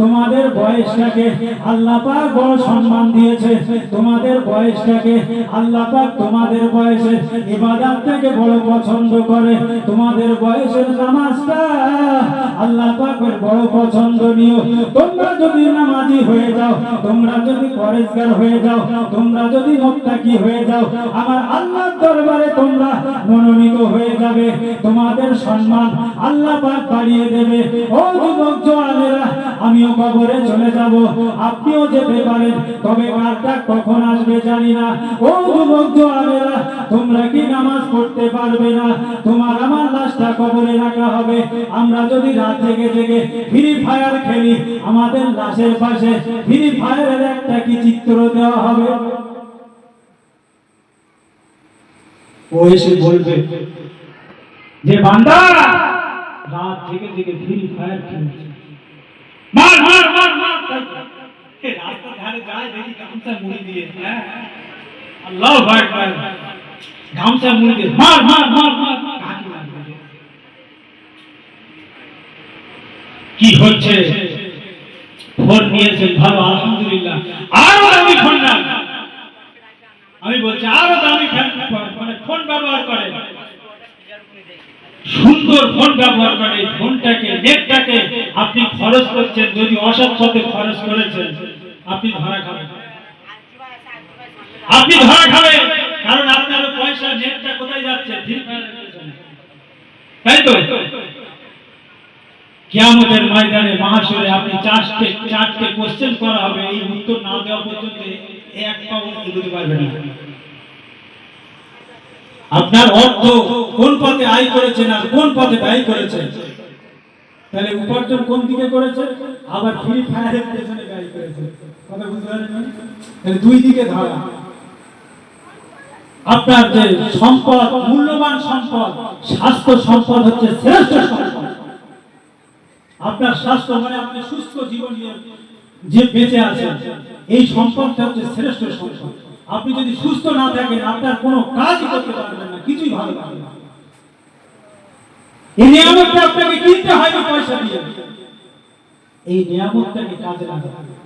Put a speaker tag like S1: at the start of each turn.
S1: তোমাদের বয়সটাকে আল্লাহ তোমাদের বয়সটাকে তোমাদের বয়সে ইবাদতটাকে বড় পছন্দ করে, তোমাদের বয়সের নামাজটা আল্লাহ বড় পছন্দনীয়। তোমরা যদি নামাজি হয়ে যাও, তোমরা যদি পরেশগার হয়ে যাও, তোমরা যদি মুত্তাকি হয়ে যাও, আমার আল্লাহর দরবারে তোমরা মনোনীত হয়ে যাবে। তোমাদের সম্মান আল্লাহ পাক বাড়িয়ে দেবে। ও যুবক জওয়ানেরা আমিও কবরে চলে যাব। আপনিও যেতে পারেন, তবে কারটা কখন আসবে জানি না। ও যুবক জওয়ানেরা তোমরা কি নামাজ পড়তে পারবে না? তোমার আমার লাশটা কবরে রাখা হবে। আমরা যদি রাত জেগে জেগে ফ্রি ফায়ার খেলি আমাদের লাশের পাশে ফ্রি ফায়ারের একটা কি চিত্র দেওয়া হবে? ও এসে বলবে, যে বান্দা, রাত জেগে জেগে ফ্রি ফায়ার খেলছে। মার মার মার মার রাস্তার ধারে যায় দেখি গামছা মুড়ি দিয়ে হ্যাঁ? আল্লাহ আকবার। গামছা মুড়ি দিয়ে মার মার মার মার কি হচ্ছে? ফোন নিয়েছেন ভালো, আলহামদুলিল্লাহ। আরও দামি ফোন না আমি বলছি, আরও দামি মানে ফোন ব্যবহার করে সুন্দর ফোন ব্যবহার করে ফোনটাকে, নেটটাকে আপনি খরচ করছেন, যদি অসৎ পথে খরচ করেছেন, আপনি ধরা খাবেন। আপনি ধরা খাবেন, কারণ আপনার পয়সা, নেটটা কোথায় যাচ্ছে। তাই তো? কিয়ামতের ময়দানে মহাশরে আপনি চারটে চারটে কোশ্চেন করা হবে, এই উত্তর না দেওয়া পর্যন্ত এক পাও এগোতে পারবেন না। আপনার অর্থ কোন পথে আয় করেছেন আর কোন পথে ব্যয় করেছেন? তাহলে উপার্জন কোন দিকে করেছে আবার ফ্রি ফায়ারের পেছনে ব্যয় করেছে কথা বুঝতে পারছেন তাহলে দুই দিকে ধরা। আপনার যে সম্পদ, মূল্যবান সম্পদ, স্বাস্থ্য সম্পদ হচ্ছে শ্রেষ্ঠ সম্পদ। আপনার স্বাস্থ্য মানে আপনি সুস্থ জীবন যে বেঁচে আছেন, এই সম্পদটা হচ্ছে শ্রেষ্ঠ সম্পদ। আপনি যদি সুস্থ না থাকেন, আপনার কোনো কাজ করতে পারবেন না, কিছুই ভালো লাগবে না। এই নিয়ামতটা আপনাকে কিনতে হয় না পয়সা দিয়ে। এই নিয়ামতটাকে কাজে লাগাতে হবে।